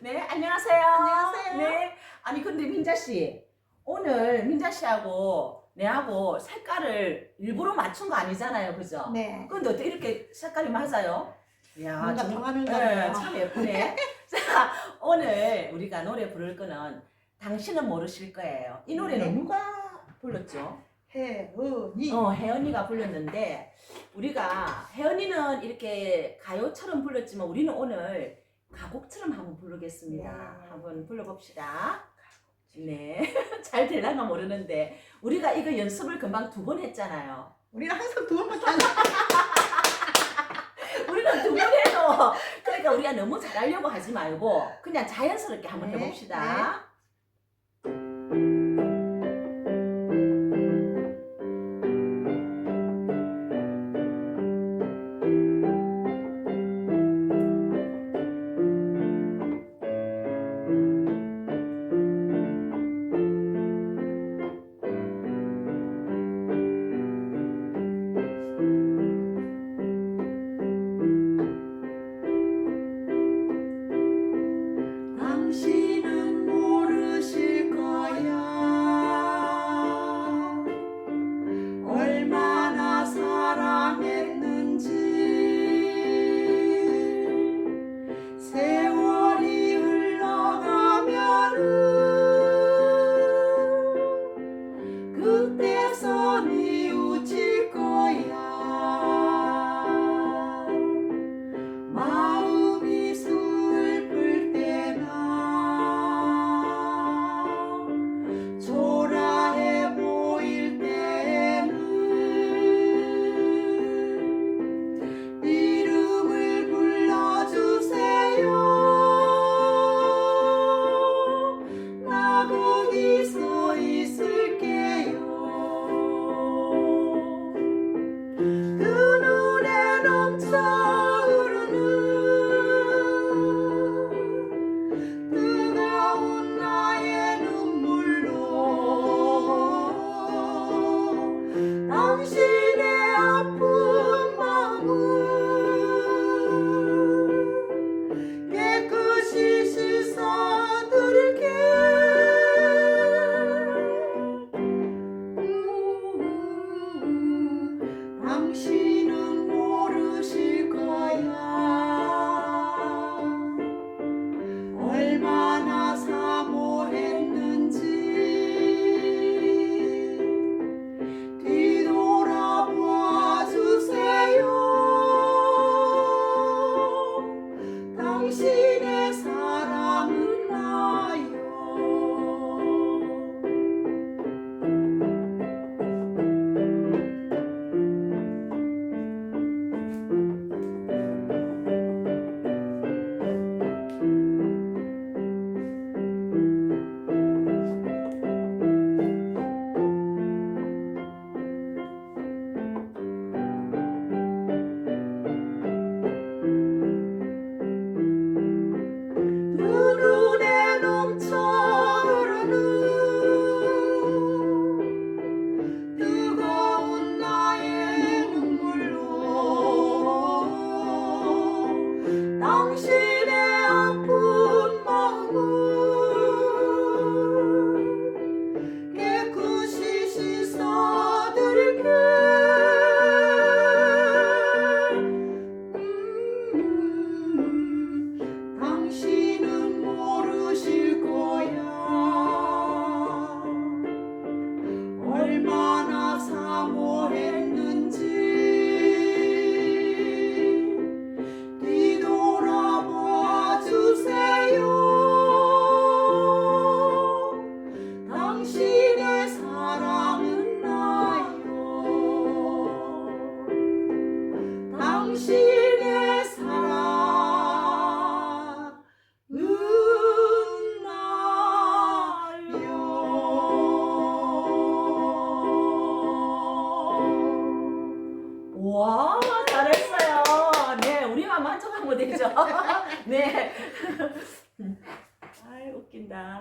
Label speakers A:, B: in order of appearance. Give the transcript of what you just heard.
A: 네, 안녕하세요.
B: 안녕하세요.
A: 네. 아니 근데 민자 씨 오늘 민자 씨하고 내하고 색깔을 일부러 맞춘 거 아니잖아요, 그죠?
B: 네.
A: 근데 어떻게 이렇게 색깔이 맞아요? 이야,
B: 뭔가
A: 정-
B: 통하는가
A: 네. 참 예쁘네. 자, 오늘 우리가 노래 부를 거는 당신은 모르실 거예요. 이 노래는
B: 네.
A: 누가 불렀죠?
B: 혜은이.
A: 어, 혜연이가 불렀는데 우리가 혜연이는 이렇게 가요처럼 불렀지만 우리는 오늘 가곡처럼 한번 부르겠습니다.
B: 네.
A: 한번 불러봅시다. 네, 잘 될라나 모르는데 우리가 이거 연습을 금방 두 번 했잖아요.
B: 우리가 항상 두 번밖에 안
A: 우리는 두 번 해도 그러니까 우리가 너무 잘하려고 하지 말고 그냥 자연스럽게 한번
B: 네,
A: 해봅시다.
B: 당
A: 와, 잘했어요. 네, 우리만 만족하면 되죠. 네. 아이, 웃긴다.